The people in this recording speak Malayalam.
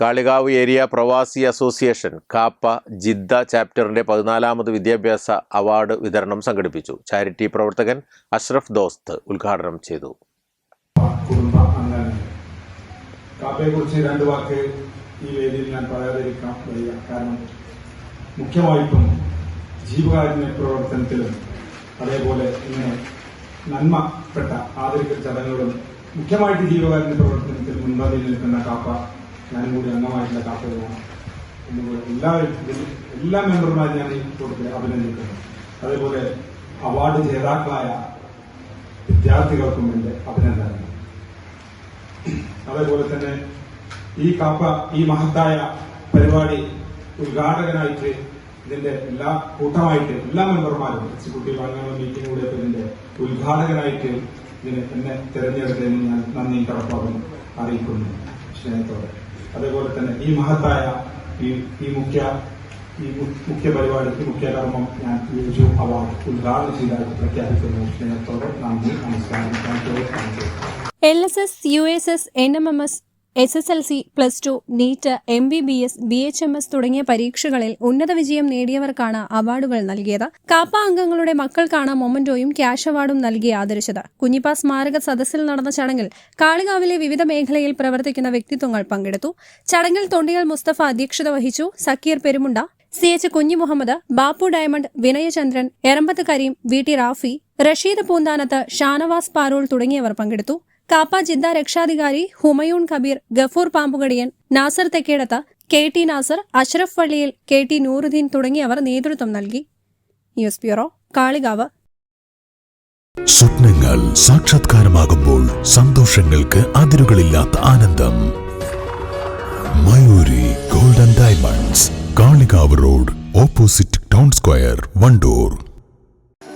Kalikavu area പ്രവാസി അസോസിയേഷൻ കാപ്പ ജിദ്ദ ചാപ്റ്ററിന്റെ പതിനാലാമത് വിദ്യാഭ്യാസ അവാർഡ് വിതരണം സംഘടിപ്പിച്ചു. ചാരിറ്റി പ്രവർത്തകൻ അഷ്റഫ് ദോസ്ത് ഉദ്ഘാടനം ചെയ്തു. കാപ്പയെക്കുറിച്ച് രണ്ട് വാക്ക് ഈ വേദിയിൽ ഞാൻ പറയാതിരിക്കാം വയ്യ. കാരണം മുഖ്യമായിട്ടും ജീവകാരുണ്യ പ്രവർത്തനത്തിലും അതേപോലെ ഇങ്ങനെ നന്മപ്പെട്ട ആദരിക്കൽ ചടങ്ങുകളും മുഖ്യമായിട്ട് ജീവകാരുണ്യ പ്രവർത്തനത്തിൽ മുൻപന്തിയിൽ നിൽക്കുന്ന കാപ്പ ഞാനും കൂടി അംഗമായിട്ടുള്ള കാപ്പയാണ് എന്നുപോലെ എല്ലാ എല്ലാ മെമ്പർമാരും ഞാൻ ഈ കൂട്ടത്തിൽ അഭിനന്ദിക്കുന്നു. അതേപോലെ അവാർഡ് ജേതാക്കളായ വിദ്യാർത്ഥികൾക്കും എന്റെ അഭിനന്ദനങ്ങൾ. അതേപോലെ തന്നെ ഈ കാപ്പ ഈ മഹത്തായ പരിപാടി ഉദ്ഘാടകനായിട്ട് ഇതിന്റെ എല്ലാ കൂട്ടമായിട്ട് എല്ലാ മെമ്പർമാരും എക്സിക്യൂട്ടീവ് അംഗങ്ങളും മീറ്റിംഗ് കൂടെ ഇതിന്റെ ഉദ്ഘാടകനായിട്ട് ഇതിനെ എന്നെ തെരഞ്ഞെടുത്തതിന് ഞാൻ നന്ദി കടപ്പാടും അറിയിക്കുന്നു. സ്നേഹത്തോടെ. അതേപോലെ തന്നെ ഈ മഹത്തായ ഈ ഈ മുഖ്യ ഈ മുഖ്യ പരിപാടിക്ക് മുഖ്യ കർമ്മം ഞാൻ വിളിച്ചു അവാർഡ് ഉദ്ഘാടനം ചെയ്തതായിട്ട് പ്രഖ്യാപിക്കുന്നു. സ്നേഹത്തോടെ നന്ദി നമസ്കാരം. L S S U S S N M M S S S L C plus two NEET M B B S B H M S തുടങ്ങിയ പരീക്ഷകളിൽ ഉന്നത വിജയം നേടിയവർക്കാണ് അവാർഡുകൾ നൽകിയത്. കാപ്പ അംഗങ്ങളുടെ മക്കൾക്കാണ് മൊമന്റോയും ക്യാഷ് അവാർഡും നൽകി ആദരിച്ചത്. കുഞ്ഞിപ്പ സ്മാരക സദസ്സിൽ നടന്ന ചടങ്ങിൽ കാളികാവിലെ വിവിധ മേഖലയിൽ പ്രവർത്തിക്കുന്ന വ്യക്തിത്വങ്ങൾ പങ്കെടുത്തു. ചടങ്ങിൽ തൊണ്ടികൾ മുസ്തഫ അധ്യക്ഷത വഹിച്ചു. Zakir Perumunda C H Kunhi Muhammad Bappu diamond Vinayachandran Erambath Kareem V T Rafi Rasheed Poonthanath Shanavas Parol തുടങ്ങിയവർ പങ്കെടുത്തു. കാപ്പ ജിദ്ദ രക്ഷാധികാരി Humayun Kabir Gafoor Pambukadiyan Nasar Thekkedath K T Nasar Ashraf Valliyil K T Nooruddin തുടങ്ങിയവർ നേതൃത്വം നൽകി. News bureau Kalikavu. സ്വപ്നങ്ങൾ സാക്ഷാത്കാരമാകുമ്പോൾ സന്തോഷങ്ങൾക്ക് അതിരുകളില്ലാത്ത ആനന്ദം. Mayuri golden diamonds Kalikavu road opposite town square Wandoor.